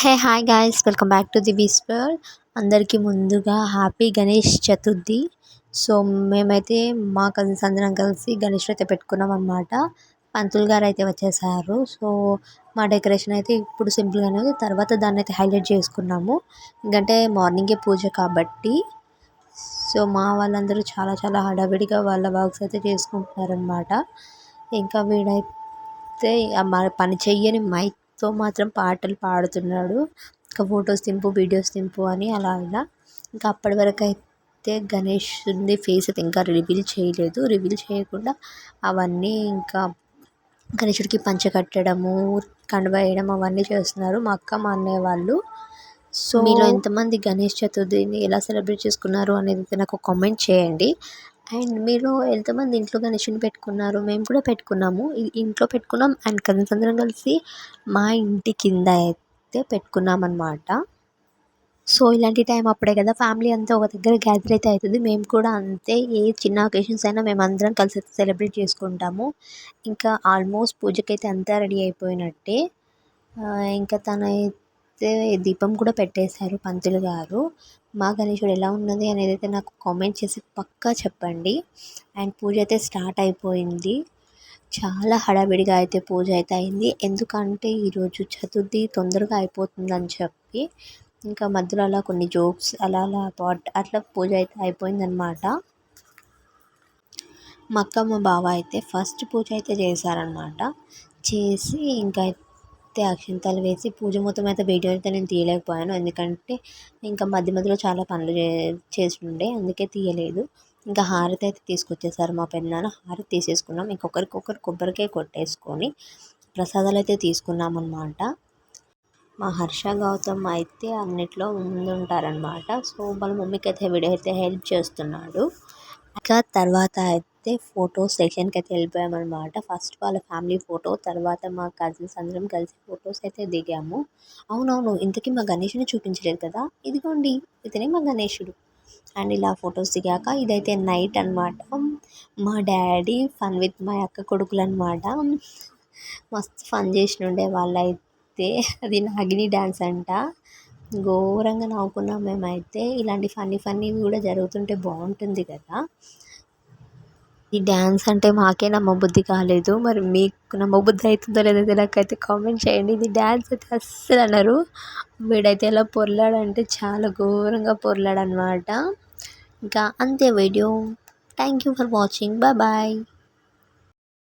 Hey hi guys welcome back to the whisper అందరికీ ముందుగా happy Ganesh Chaturthi. So మేమైతే మా కజిన్స్ అందరం కలిసి గణేష్ అయితే పెట్టుకున్నాం అనమాట పంతులు గారు అయితే వచ్చేసారు. సో మా డెకరేషన్ అయితే ఇప్పుడు సింపుల్గానే ఉంది. తర్వాత దాన్ని అయితే హైలైట్ చేసుకున్నాము. ఎందుకంటే మార్నింగే పూజ కాబట్టి. సో మా వాళ్ళందరూ చాలా చాలా హడావిడిగా వాళ్ళ వర్క్స్ అయితే చేసుకుంటున్నారనమాట ఇంకా వీడైతే మా పని చెయ్యని మైక్తో మాత్రం పాటలు పాడుతున్నాడు. ఇంకా ఫొటోస్ తింపు వీడియోస్ తింపు అని అలా ఇలా. ఇంకా అప్పటి వరకు అయితే గణేష్ ఉంది ఫేస్ అయితే ఇంకా రివీల్ చేయలేదు. రివీల్ చేయకుండా అవన్నీ ఇంకా గణేషుడికి పంచ కట్టడము కండువ వేయడం అవన్నీ చేస్తున్నారు మా అక్క మా అన్నయ్య వాళ్ళు. సో మీలో ఎంతమంది గణేష్ చతుర్థిని ఎలా సెలబ్రేట్ చేసుకున్నారు అనేది నాకు కామెంట్ చేయండి. అండ్ మీరు ఎంతమంది ఇంట్లో గణేషుని పెట్టుకున్నారు మేము కూడా పెట్టుకున్నాము. ఇంట్లో పెట్టుకున్నాం అండ్ కజిన్స్ అందరం కలిసి మా ఇంటి కింద అయితే పెట్టుకున్నాం అనమాట సో ఇలాంటి టైం అప్పుడే కదా ఫ్యామిలీ అంతా ఒక దగ్గర గ్యాదర్ అయితే అవుతుంది. మేము కూడా అంతే ఏ చిన్న ఒకేషన్స్ అయినా మేము అందరం కలిసి అయితే సెలబ్రేట్ చేసుకుంటాము. ఇంకా ఆల్మోస్ట్ పూజకైతే అంతా రెడీ అయిపోయినట్టే. ఇంకా తనైతే దీపం కూడా పెట్టేశారు పంతులు గారు. మా గణేశుడు ఎలా ఉన్నది అనేది అయితే నాకు కామెంట్ చేసి పక్కా చెప్పండి. అండ్ పూజ అయితే స్టార్ట్ అయిపోయింది. చాలా హడావిడిగా అయితే పూజ అయితే అయింది. ఎందుకంటే ఈరోజు చతుర్థి తొందరగా అయిపోతుందని చెప్పి ఇంకా మధ్యలో అలా కొన్ని జోక్స్ అలా అలా పాట్ అట్లా పూజ అయితే అయిపోయిందనమాట మా అక్క మా బావ అయితే ఫస్ట్ పూజ అయితే చేశారనమాట చేసి ఇంకా అయితే అక్షింతలు వేసి పూజ మొత్తం అయితే వీడియో అయితే నేను తీయలేకపోయాను. ఎందుకంటే ఇంకా మధ్య మధ్యలో చాలా పనులు చే చేసి ఉండే అందుకే తీయలేదు. ఇంకా హారతి అయితే తీసుకొచ్చేసారు మా పెద్దనాన్న హారతి తీసేసుకున్నాం. ఇంకొకరికొకరు కొబ్బరికాయ కొట్టేసుకొని ప్రసాదాలు అయితే తీసుకున్నాం అనమాట మా హర్ష గౌతమ్ అయితే అన్నిట్లో ముందుంటారనమాట సో వాళ్ళ మమ్మీకి అయితే వీడియో అయితే హెల్ప్ చేస్తున్నాడు. ఇంకా తర్వాత అయితే ఫోటో సెషన్కి అయితే వెళ్ళిపోయామన్నమాట. ఫస్ట్ వాళ్ళ ఫ్యామిలీ ఫోటో తర్వాత మా కజిన్స్ అందరం కలిసి ఫొటోస్ అయితే దిగాము. అవునవును ఇంతకీ మా గణేషుని చూపించలేదు కదా? ఇదిగోండి ఇతనే మా గణేషుడు. అండ్ ఇలా ఫొటోస్ దిగాక ఇదైతే నైట్ అనమాట మా డాడీ ఫన్ విత్ మా అక్క కొడుకులు అనమాట మస్తు ఫన్ చేసినుండే వాళ్ళైతే. అది నాగిని డ్యాన్స్ అంట. ఘోరంగా నవ్వుకున్నాం మేమైతే. ఇలాంటి ఫన్నీ ఫన్నీ కూడా జరుగుతుంటే బాగుంటుంది కదా. ఈ డ్యాన్స్ అంటే మాకే నమ్మబుద్ధి కాలేదు. మరి మీకు నమ్మబుద్ధి అవుతుందో లేదో నాకైతే కామెంట్ చేయండి. ఇది డ్యాన్స్ అయితే అస్సలు అన్నారు వీడైతే ఎలా పొర్లాడంటే చాలా ఘోరంగా పొర్లాడనమాట. ఇంకా అంతే video. Thank you for watching bye bye